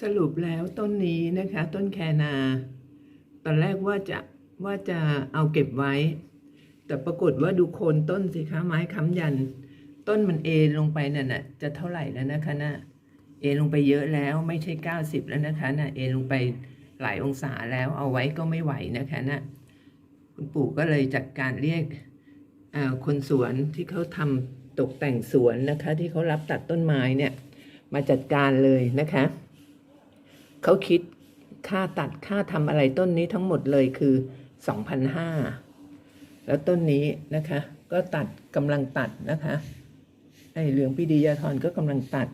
สรุปแล้วต้นนี้นะคะ ต้นแคนา ตอนแรกว่าจะว่าจะเอาเก็บไว้ แต่ปรากฏว่าดูโคนต้นสิคะไม้ค้ำยัน ต้นมันเอลงไปนั่นน่ะจะเท่าไหร่แล้วนะคะน่ะเอลงไปเยอะแล้วไม่ใช่ 90 แล้วนะคะน่ะเอลงไปหลายองศาแล้วเอาไว้ก็ไม่ไหวนะคะน่ะคุณปู่ก็เลยจัดการเรียกคนสวนที่เขาทำตกแต่งสวนนะคะ ที่เขารับตัดต้นไม้เนี่ยมาจัดการเลยนะคะ เขาคิดค่าตัดค่าทำอะไรต้นนี้ทั้งหมดเลยคือ2,500แล้วต้นนี้นะคะ ก็ตัดกำลังตัดนะคะไอ้เหลืองปีดียาธรก็กำลังตัด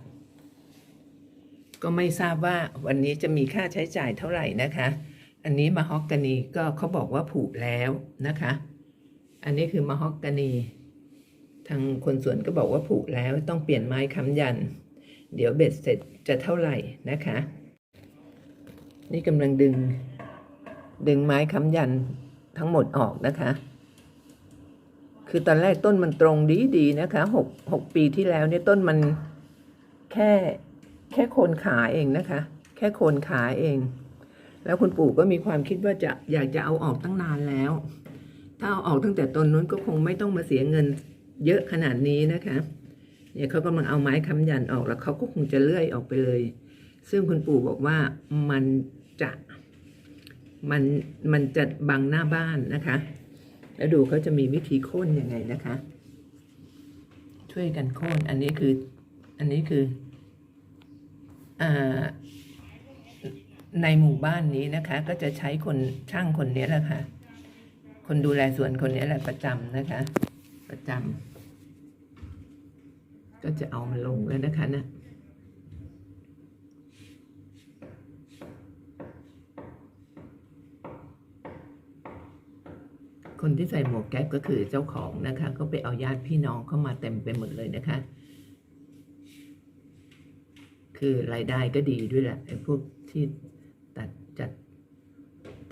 ก็ไม่ทราบว่าวันนี้จะมีค่าใช้จ่ายเท่าไหร่นะคะ อันนี้มาฮอกกานีก็เขาบอกว่าผูกแล้วนะคะ อันนี้คือมาฮอกกานีทางคนสวนก็บอกว่าผูกแล้วต้องเปลี่ยนไม้ค้ำยัน เดี๋ยวเบ็ดเสร็จจะเท่าไหร่นะคะ นี่กำลังดึง ดึงไม้ค้ำยันทั้งหมดออกนะคะ คือตอนแรกต้นมันตรงดีดีนะคะหกหกปีที่แล้วเนี่ยต้นมันแค่แค่โคนขาเองนะคะ แค่โคนขาเอง แล้วคุณปู่ก็มีความคิดว่าจะอยากจะเอาออกตั้งนานแล้ว ถ้าเอาออกตั้งแต่ต้นนู้นก็คงไม่ต้องมาเสียเงินเยอะขนาดนี้นะคะเนี่ยเขากำลังเอาไม้ค้ำยันออกแล้วเขาก็คงจะเลื่อยออกไปเลย ซึ่งคุณปู่บอกว่ามัน จะมันมันจะบังหน้าบ้านนะคะ แล้วดูเขาจะมีวิธีโค่นยังไงนะคะ ช่วยกันโค่นอันนี้คืออันนี้คืออในหมู่บ้านนี้นะคะ ก็จะใช้คนช่างคนนี้แหละค่ะ คนดูแลสวนคนนี้แหละประจำนะคะ ประจำก็จะเอามาลงแล้วนะคะนะ คนที่ใส่หมวกแก๊ปก็คือเจ้าของนะคะ ก็ไปเอาญาติพี่น้องเข้ามาเต็มไปหมดเลยนะคะ คือรายได้ก็ดีด้วยแหละไอ้พวกที่ตัดจัด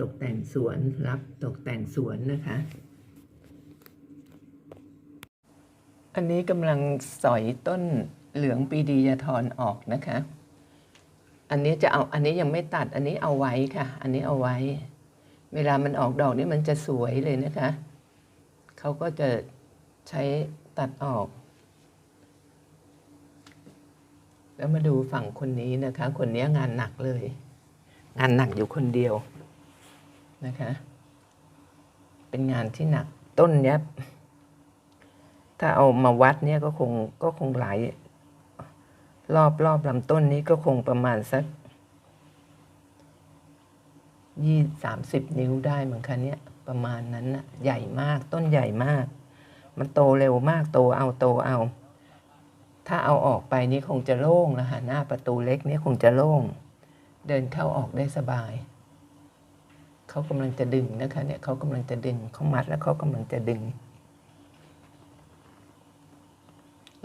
ตกแต่งสวนรับตกแต่งสวนนะคะ อันนี้กำลังสอยต้นเหลืองปีดียาทรออกนะคะ อันนี้จะเอาอันนี้ยังไม่ตัดอันนี้เอาไว้ค่ะ อันนี้เอาไว้ เวลามันออกดอกนี่มันจะสวยเลยนะคะ เขาก็จะใช้ตัดออก แล้วมาดูฝั่งคนนี้นะคะ คนนี้งานหนักเลย งานหนักอยู่คนเดียวนะคะ เป็นงานที่หนักต้นเนี้ยถ้าเอามาวัดเนี่ยก็คงก็คงหลายรอบรอบลำต้นนี้ก็คงประมาณสัก ยี่สามสิบนิ้วได้เหมือนกันเนี่ยประมาณนั้นนะใหญ่มากต้นใหญ่มาก มันโตเร็วมากโตเอาโตเอา ถ้าเอาออกไปนี่คงจะโล่งนะคะหน้าประตูเล็กนี่คงจะโล่ง เดินเข้าออกได้สบาย เขากำลังจะดึงนะคะเนี่ยเขากำลังจะดึงเขามัดแล้วเขากำลังจะดึง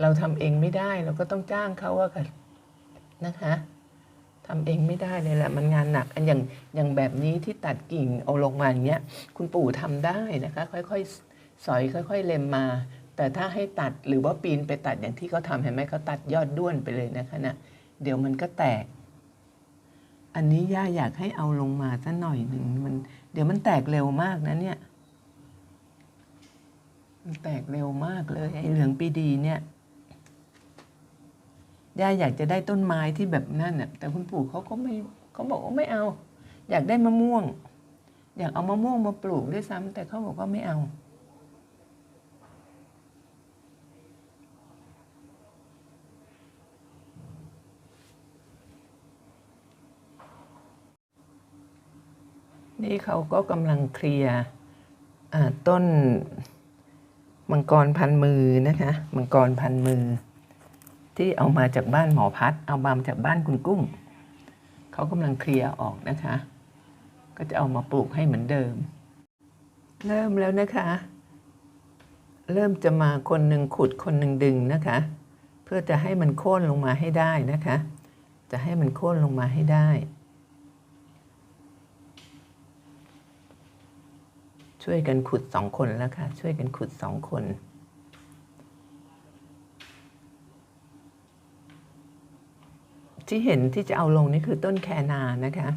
เราทำเองไม่ได้เราก็ต้องจ้างเขาอะค่ะนะคะ ทำเองไม่ได้เลยแหละมันงานหนักอันอย่างอย่างแบบนี้ที่ตัดกิ่งเอาลงมาอย่างเงี้ยคุณปู่ทำได้นะคะ ค่อยๆ สอยค่อย ๆ เล็มมา แต่ถ้าให้ตัดหรือว่าปีนไปตัดอย่างที่เขาทำเห็นไหมเขาตัดยอดด้วนไปเลยนะคะนะเดี๋ยวมันก็แตก อันนี้ย่าอยากให้เอาลงมาสักหน่อยหนึ่งมัน เดี๋ยวมันแตกเร็วมากนะเนี่ยมันแตกเร็วมากเลยไอ้เหลืองปีดีเนี่ย ย่าอยากจะได้ต้นไม้ที่แบบนั่นน่ะแต่คุณปู่เขาก็ไม่เขาบอกว่าไม่เอา อยากได้มะม่วง อยากเอามะม่วงมาปลูกด้วยซ้ำแต่เขาบอกว่าไม่เอานี่เขาก็กำลังเคลียร์ต้นมังกรพันมือนะคะ มังกรพันมือ ที่เอามาจากบ้านหมอพัด เอามาจากบ้านคุณกุ้งเขากำลังเคลียร์ออกนะคะ ก็จะเอามาปลูกให้เหมือนเดิม เริ่มแล้วนะคะ เริ่มจะมาคนหนึ่งขุดคนหนึ่งดึงนะคะ เพื่อจะให้มันโค่นลงมาให้ได้นะคะ จะให้มันโค่นลงมาให้ได้ ช่วยกันขุดสองคนแล้วค่ะ ช่วยกันขุดสองคน ที่เห็นที่จะเอาลงนี่คือต้นแคนานะคะ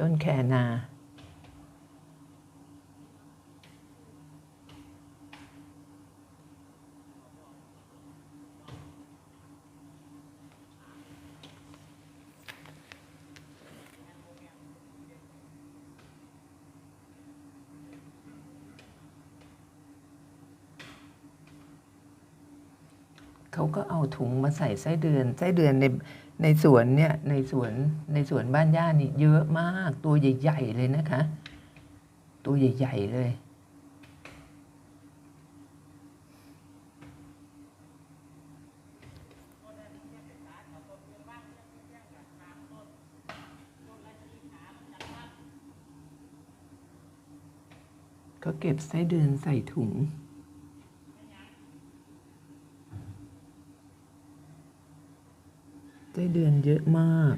ต้นแคนาเขาก็เอาถุงมาใส่ไส้เดือนไส้เดือนใน ในสวนเนี่ยในสวนในสวนบ้านย่านี่เยอะมากตัวใหญ่ๆเลยนะคะ ตัวใหญ่ๆเลย ก็เก็บไส้เดือนใส่ถุง ไส้เดือนเยอะมาก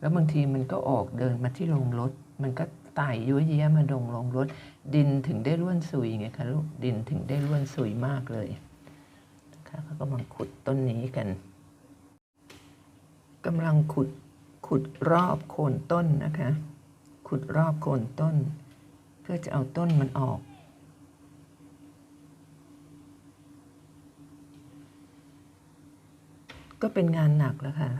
แล้วบางทีมันก็ออกเดินมาที่โรงรถ มันก็ไต่ยั่วเย้ยมาดงโรงรถ ดินถึงได้ร่วนซุยไงคะลูกดินถึงได้ร่วนซุยมากเลยนะคะเขากำลังขุดต้นนี้กันกำลังขุดขุดรอบโคนต้นนะคะ ขุดรอบโคนต้น เพื่อจะเอาต้นมันออก ก็เป็นงานหนักแล้วค่ะ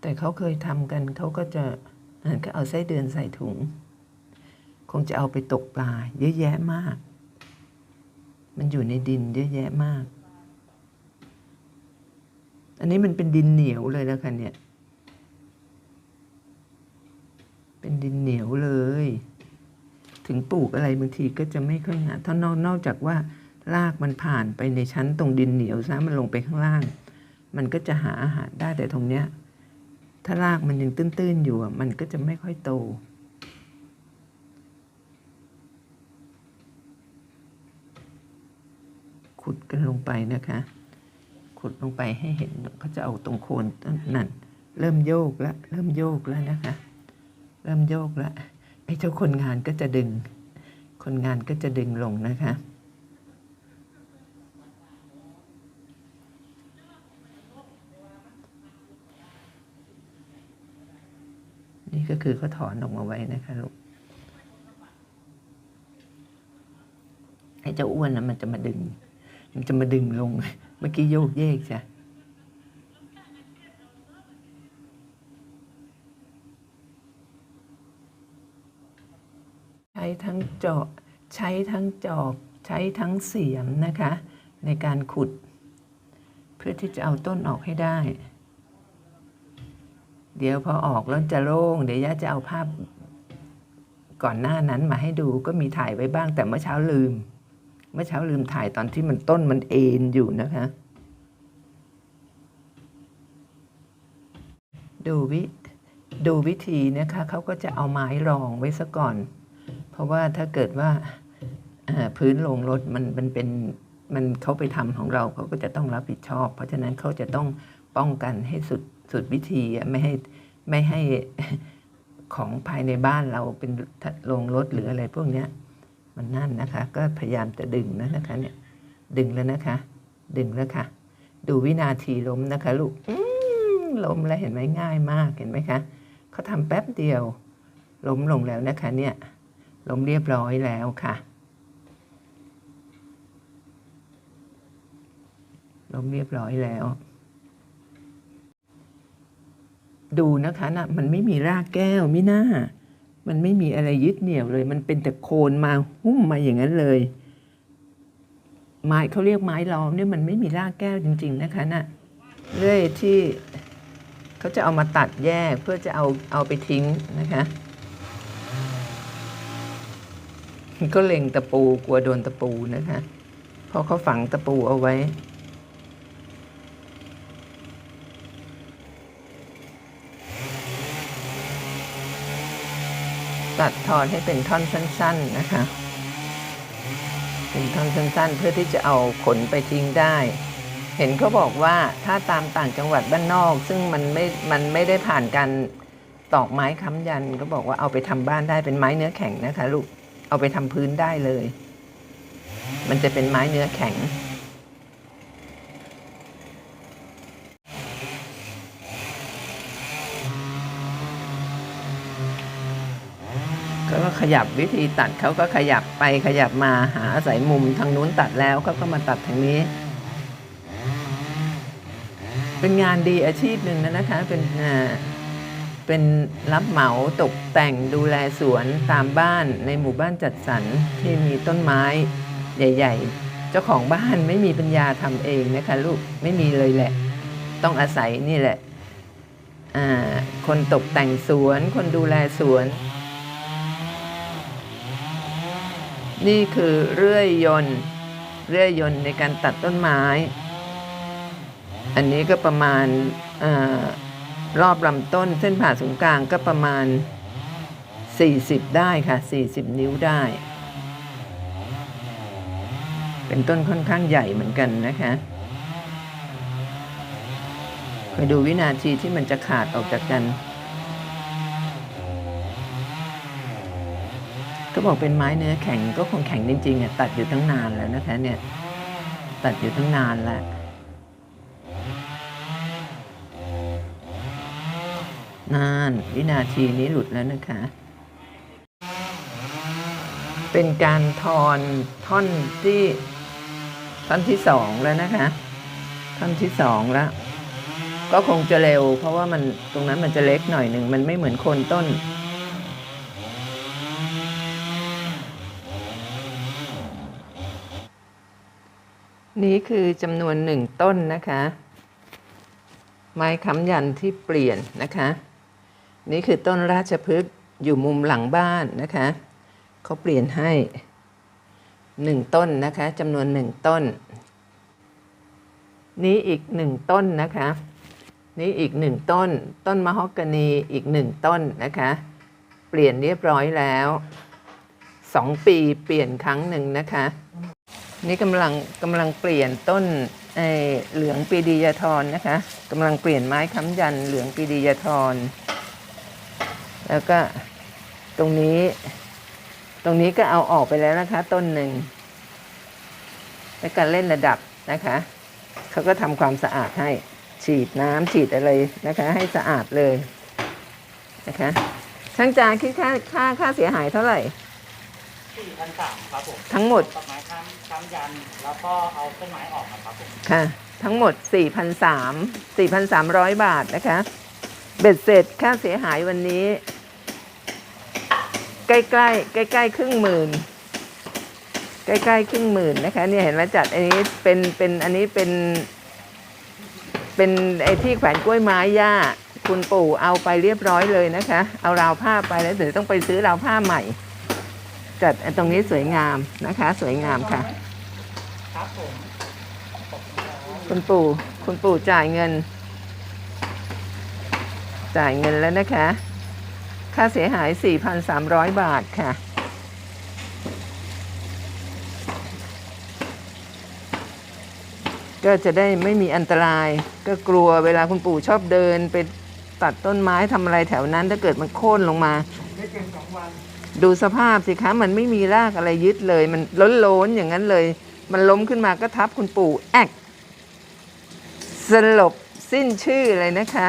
แต่เขาเคยทำกันเขาก็จะก็เอาไส้เดือนใส่ถุง คงจะเอาไปตกปลาเยอะแยะมาก มันอยู่ในดินเยอะแยะมาก อันนี้มันเป็นดินเหนียวเลยแล้วค่ะเนี่ย เป็นดินเหนียวเลย ถึงปลูกอะไรบางทีก็จะไม่ค่อยงามถ้านอกนอกจากว่า รากมันผ่านไปในชั้นตรงดินเหนียวซะมันลงไปข้างล่าง มันก็จะหาอาหารได้แต่ตรงเนี้ยถ้ารากมันยังตื้นๆอยู่มันก็จะไม่ค่อยโต ขุดกันลงไปนะคะ ขุดลงไปให้เห็นเขาจะเอาตรงโคนนั่นเริ่มโยกแล้วเริ่มโยกแล้วนะคะ เริ่มโยกแล้วไอ้เจ้าคนงานก็จะดึง คนงานก็จะดึงลงนะคะ นี่ก็คือเขาถอนออกมาไว้นะคะลูกไอ้เจ้าอ้วนนะมันจะมาดึง มันจะมาดึงลง เมื่อกี้โยกเยกจ้ะใช้ทั้งเจาะใช้ทั้งจอบใช้ทั้งเสียมนะคะ ในการขุด เพื่อที่จะเอาต้นออกให้ได้ เดี๋ยวพอออกแล้วจะโล่ง เดี๋ยวย่าจะเอาภาพก่อนหน้านั้นมาให้ดูก็มีถ่ายไว้บ้าง แต่เมื่อเช้าลืม เมื่อเช้าลืมถ่ายตอนที่มันต้นมันเอ็นอยู่นะคะ ดูวิดูวิธีนะคะเขาก็จะเอาไม้รองไว้ซะก่อน เพราะว่าถ้าเกิดว่าพื้นโรงรถมันมันเป็นมันเขาไปทำของเราเขาก็จะต้องรับผิดชอบ เพราะฉะนั้นเขาจะต้องป้องกันให้สุด สุดวิธีไม่ให้ไม่ให้ของภายในบ้านเราเป็นโรงรถหรืออะไรพวกเนี้ยมันนั่นนะคะ ก็พยายามจะดึงนะนะคะเนี่ยดึงแล้วนะคะ ดึงแล้วค่ะ ดูวินาทีล้มนะคะลูกล้มแล้วเห็นไหมง่ายมากเห็นไหมคะเขาทำแป๊บเดียว ล้มลงแล้วนะคะเนี่ยล้มเรียบร้อยแล้วค่ะล้มเรียบร้อยแล้ว ดูนะคะนะมันไม่มีรากแก้วไม่น่า มันไม่มีอะไรยึดเหนี่ยวเลย มันเป็นแต่โคนมาหุ้มมาอย่างนั้นเลย ไม้เขาเรียกไม้ล้อมเนี่ยมันไม่มีรากแก้วจริง ๆ นะคะนะ่ะเรื่อยที่เขาจะเอามาตัดแยกเพื่อจะเอาเอาไปทิ้งนะคะก็เล็งตะปูกลัวโดนตะปูนะคะเพราะเขาฝังตะปูเอาไว้ ตัดทอนให้เป็นท่อนสั้น ๆนะคะ เป็นท่อนสั้นๆ เพื่อที่จะเอาขนไปทิ้งได้ เห็นเขาบอกว่าถ้าตามต่างจังหวัดบ้านนอก ซึ่งมันไม่ มันไม่ได้ผ่านการตอกไม้ค้ำยันก็บอกว่าเอาไปทำบ้านได้เป็นไม้เนื้อแข็งนะคะลูก เอาไปทำพื้นได้เลย มันจะเป็นไม้เนื้อแข็ง เขาก็ขยับวิธีตัดเขาก็ขยับไปขยับมาหาอาศัยมุมทางนู้นตัดแล้วเขาก็มาตัดทางนี้ เป็นงานดีอาชีพหนึ่งนะนะคะเป็นอ่าเป็นรับเหมาตกแต่งดูแลสวนตามบ้านในหมู่บ้านจัดสรรที่มีต้นไม้ใหญ่ ๆ เจ้าของบ้านไม่มีปัญญาทำเองนะคะลูกไม่มีเลยแหละ ต้องอาศัยนี่แหละคนตกแต่งสวน คนดูแลสวน นี่คือเรื่อยยนต์ เรื่อยยนต์ในการตัดต้นไม้ อันนี้ก็ประมาณอรอบลำต้นเส้นผ่าศูนย์กลางก็ประมาณ 40 ได้ค่ะ 40 นิ้วได้ เป็นต้นค่อนข้างใหญ่เหมือนกันนะคะไปดูวินาทีที่มันจะขาดออกจากกัน ก็บอกเป็นไม้เนื้อแข็งก็คงแข็งจริงๆอะตัดอยู่ตั้งนานแล้วนะคะเนี่ยตัดอยู่ตั้งนานแล้วนานวินาทีนี้หลุดแล้วนะคะ เป็นการทอนท่อนที่ท่อนที่สองแล้วนะคะ ท่อนที่สองแล้วก็คงจะเร็ว เพราะว่ามันตรงนั้นมันจะเล็กหน่อยหนึ่งมันไม่เหมือนโคนต้น นี่คือจำนวนหนึ่งต้นนะคะ ไม้ค้ำยันที่เปลี่ยนนะคะ นี่คือต้นราชพฤกษ์อยู่มุมหลังบ้านนะคะเขาเปลี่ยนให้หนึ่งต้นนะคะจำนวนหนึ่งต้น นี้อีกหนึ่งต้นนะคะ นี่อีกหนึ่งต้น ต้นมะฮอกกานีอีกหนึ่งต้นนะคะ เปลี่ยนเรียบร้อยแล้วสองปีเปลี่ยนครั้งหนึ่งนะคะ นี่กำลังกำลังเปลี่ยนต้นเอ่อเหลืองปีดียาทรนะคะกำลังเปลี่ยนไม้ค้ำยันเหลืองปีดียาทร แล้วก็ตรงนี้ ตรงนี้ก็เอาออกไปแล้วนะคะ ต้นหนึ่งและการเล่นระดับนะคะเขาก็ทำความสะอาดให้ฉีดน้ำฉีดอะไรนะคะ ให้สะอาดเลยนะคะช่างจานคิดค่าค่าค่าเสียหายเท่าไหร่ สี่พันสามครับผมทั้งหมดต้นไม้ค้ำค้ำยัน แล้วก็เอาต้นไม้ออกนะครับผมค่ะ ทั้งหมด 4,300 4,300 บาทนะคะ เบ็ดเสร็จค่าเสียหายวันนี้ ใกล้ๆใกล้ๆครึ่งหมื่น ใกล้ๆครึ่งหมื่นนะคะเนี่ยเห็นไหมจัดอันนี้เป็นเป็นอันนี้เป็น เป็นไอ้ที่แขวนกล้วยไม้ย่าคุณปู่เอาไปเรียบร้อยเลยนะคะ เอาราวผ้าไปแล้วเดี๋ยวต้องไปซื้อราวผ้าใหม่ จัดตรงนี้สวยงามนะคะ สวยงามค่ะครับผมขอบคุณครับคุณปู่คุณปู่จ่ายเงิน จ่ายเงินแล้วนะคะ ค่าเสียหาย 4,300 บาทค่ะ ก็จะได้ไม่มีอันตราย ก็กลัวเวลาคุณปู่ชอบเดิน ไปตัดต้นไม้ทำอะไรแถวนั้นถ้าเกิดมันโค่นลงมาไม่เกินสองวัน ดูสภาพสิคะมันไม่มีรากอะไรยึดเลย มันล้นล้นอย่างนั้นเลย มันล้มขึ้นมาก็ทับคุณปู่แอกสลบสิ้นชื่อเลยนะคะ